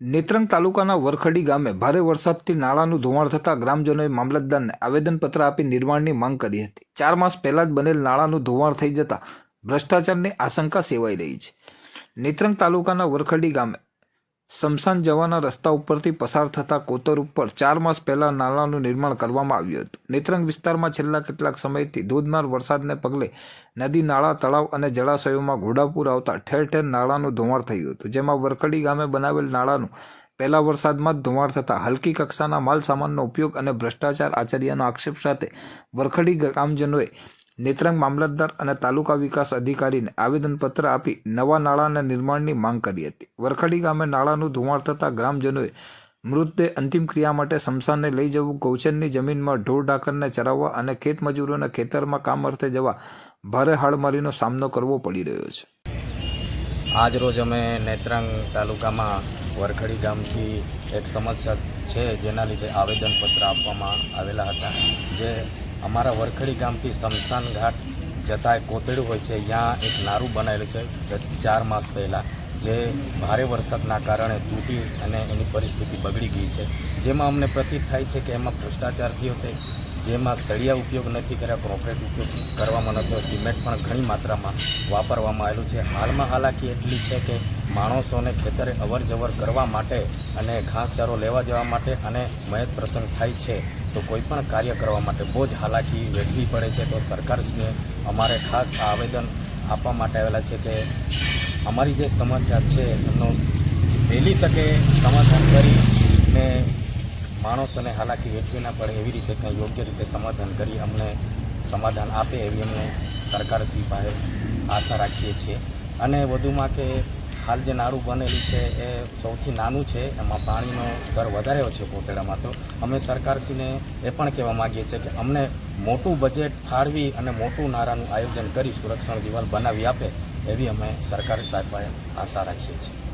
નેત્રંગ તાલુકાના વરખડી ગામે ભારે વરસાદથી નાળાનું ધોવાણ થતાં ગ્રામજનોએ મામલતદારને આવેદનપત્ર આપી નિર્માણની માંગ કરી હતી. ચાર માસ પહેલા જ બનેલ નાળાનું ધોવાણ થઈ જતાં ભ્રષ્ટાચારની આશંકા સેવાઈ રહી છે. નેત્રંગ તાલુકાના વરખડી ગામે સ્મશાન જવાના રસ્તા ઉપરથી પસાર થતા કોતર ઉપર ચાર માસ પહેલા નાળાનું નિર્માણ કરવામાં આવ્યું હતું. નેત્રંગ વિસ્તારમાં છેલ્લા કેટલાક સમયથી ધોધમાર વરસાદને પગલે નદી, નાળા, તળાવ અને જળાશયોમાં ઘોડાપૂર આવતા ઠેર ઠેર નાળાનું ધોવાણ થયું હતું, જેમાં વરખડી ગામે બનાવેલ નાળાનું પહેલા વરસાદમાં જ ધોવાણ થતાં હલકી કક્ષાના માલ સામાનનો ઉપયોગ અને ભ્રષ્ટાચાર આચર્યાનો આક્ષેપ સાથે વરખડી ગ્રામજનોએ નેત્રંગ મામલતદાર અને તાલુકા વિકાસ અધિકારીને આવેદનપત્ર આપી નવા નાળાના નિર્માણની માંગ કરી હતી. વરખડી ગામે નાળાનું ધોવાણ થતાં ગ્રામજનોએ મૃતદેહ અંતિમ ક્રિયા માટે સ્મશાનને લઈ જવું, ગૌચરની જમીનમાં ઢોર ઢાકરને ચરાવવા અને ખેતમજૂરોને ખેતરમાં કામ અર્થે જવા ભારે હાડમારીનો સામનો કરવો પડી રહ્યો છે. આજ રોજ અમે નેત્રંગ તાલુકામાં વરખડી ગામથી એક સમસ્યા છે જેના લીધે આવેદનપત્ર આપવામાં આવેલા હતા, જે અમારા વરખડી ગામથી શમશાન ઘાટ જતા કોતેડું હોય છે. ત્યાં એક નારું બનાવેલું છે ચાર માસ પહેલાં, જે ભારે વરસાદના કારણે તૂટી અને એની પરિસ્થિતિ બગડી ગઈ છે. જેમાં અમને પ્રતીત થાય છે કે એમાં ભ્રષ્ટાચાર થયો છે. જેમાં સળિયા ઉપયોગ નથી કર્યા કોન્ક્રીટ ઉપયોગ કરવામાં નથી સિમેન્ટ પણ ઘણી માત્રામાં વાપરવામાં આવેલું છે. હાલમાં હાલાકી એટલી છે કે માણસોને ખેતરે અવર જવર કરવા માટે અને ઘાસચારો લેવા જવા માટે અને મયત પ્રસંગ થાય છે તો કોઈ પણ કાર્ય કરવા માટે બહુ જ હાલાકી વેઠવી પડે છે. તો સરકારશ્રીએ અમારે ખાસ આવેદન આપવા માટે આવેલા છે કે અમારી જે સમસ્યા છે એમનો વહેલી તકે સમાધાન કરીને માણસોને હાલાકી વેઠવી ના પડે એવી રીતે કંઈ યોગ્ય રીતે સમાધાન કરી અમને સમાધાન આપે એવી અમને સરકારશ્રી પાસે આશા રાખીએ છીએ. અને વધુમાં કે હાલ જે નાળું બનેલું છે એ સૌથી નાનું છે, એમાં પાણીનો સ્તર વધારે છે કોતેડામાં તો. અમે સરકારશ્રીને એ પણ કહેવા માગીએ છીએ કે અમને મોટું બજેટ ફાળવી અને મોટું નારાનું આયોજન કરી સુરક્ષણ દિવાલ બનાવી આપે એવી અમે સરકાર સાહેબ આશા રાખીએ છીએ.